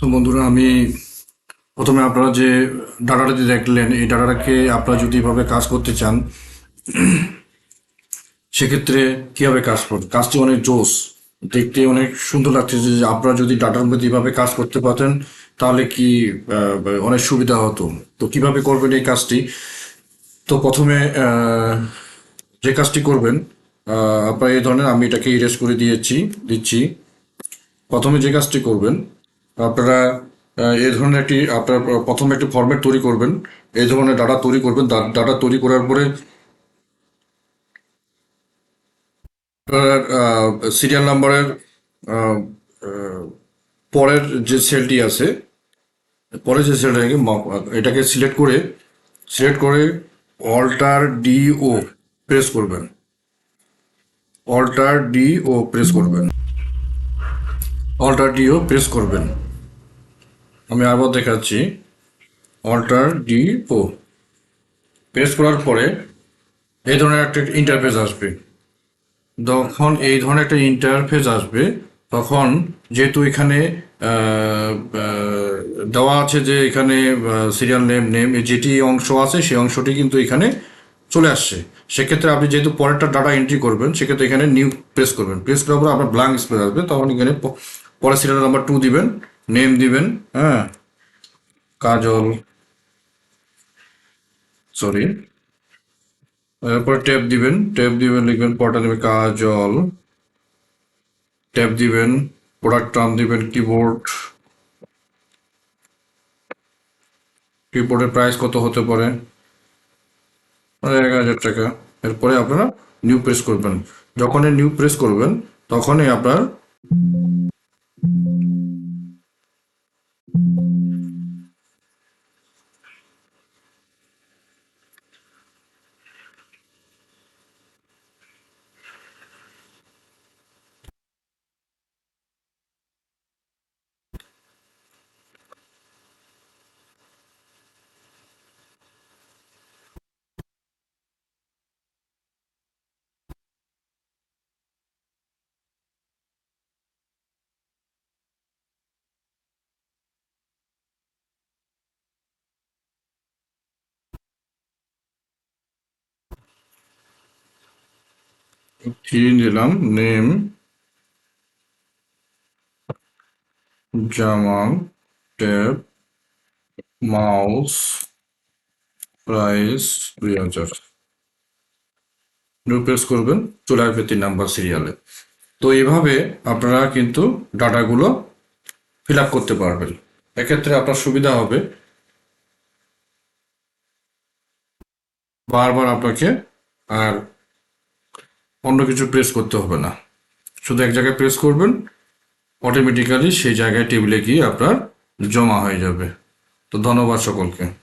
তো বন্ধুরা, আমি প্রথমে আপনারা যে ডাটাটাতে দেখলেন, এই ডাটাটাকে আপনারা যদি এভাবে কাজ করতে চান, সেক্ষেত্রে কীভাবে কাজ করবে কাজটি অনেক জোস, দেখতে অনেক সুন্দর লাগছে যে আপনারা যদি ডাটার মধ্যে এভাবে কাজ করতে পারতেন, তাহলে কি অনেক সুবিধা হতো। তো কীভাবে করবেন এই কাজটি? তো প্রথমে যে কাজটি করবেন আপনারা এই ধরনের আমি এটাকে ইরেজ করে দিয়েছি, দিচ্ছি। প্রথমে যে কাজটি করবেন আপনারা এই ধরনের একটি, আপনার প্রথমে একটি ফরম্যাট তৈরি করবেন। এই ধরনের ডাটা তৈরি করবেন। ডাটা তৈরি করার পরে সিরিয়াল নাম্বারের পরের যে সেলটি আছে, পরের যে সেলটা এটাকে সিলেক্ট করে সিলেক্ট করে অল্টার ডি ও প্রেস করবেন। অল্টার ডি ও প্রেস করবেন। অল্টার ডি ও প্রেস করবেন। আমি আবার দেখাচ্ছি। অল্টার ডি পো প্রেস করার পরে এই ধরনের একটা ইন্টারফেস আসবে। যখন এই ধরনের একটা ইন্টারফেস আসবে। তখন যেহেতু এখানে দেওয়া আছে যে এখানে সিরিয়াল নেম নেম যেটি অংশ আছে সেই অংশটি কিন্তু এখানে চলে আসছে। সেক্ষেত্রে আপনি যেহেতু পরেরটা ডাটা এন্ট্রি করবেন, সেক্ষেত্রে এখানে নিউ প্রেস করবেন। প্রেস করার পর আপনার ব্ল্যাঙ্ক স্পেস আসবে। তখন এখানে প- পরের সিরিয়াল নাম্বার টু দিবেন। নেম দিবেন হ্যাঁ? কাজল সরি এরপর ট্যাব দিবেন ট্যাব দিবেন, লিখবেন পরটা দেবে কাজল। ট্যাব দিবেন প্রোডাক্ট টার্ম দিবেন কিবোর্ড কিবোর্ডের প্রাইস কত হতে পারে? এক হাজার টাকা। এরপরে আপনারা নিউ প্রেস করবেন। যখনই নিউ প্রেস করবেন, তখনই আপনার থ্রি দিলাম name, Jamal, tab, mouse, price দুই হাজার। প্রেস করবেন, চলে আসবে তিন নাম্বার সিরিয়ালে তো এইভাবে আপনারা কিন্তু ডাটাগুলো ফিল আপ করতে পারবেন। এক্ষেত্রে আপনার সুবিধা হবে। বারবার আপনাকে আর অন্য কিছু প্রেস করতে হবে না। শুধু এক জায়গায় প্রেস করবেন অটোমেটিক্যালি সেই জায়গায় টেবিলে গিয়ে আপনার জমা হয়ে যাবে। তো ধন্যবাদ সকলকে।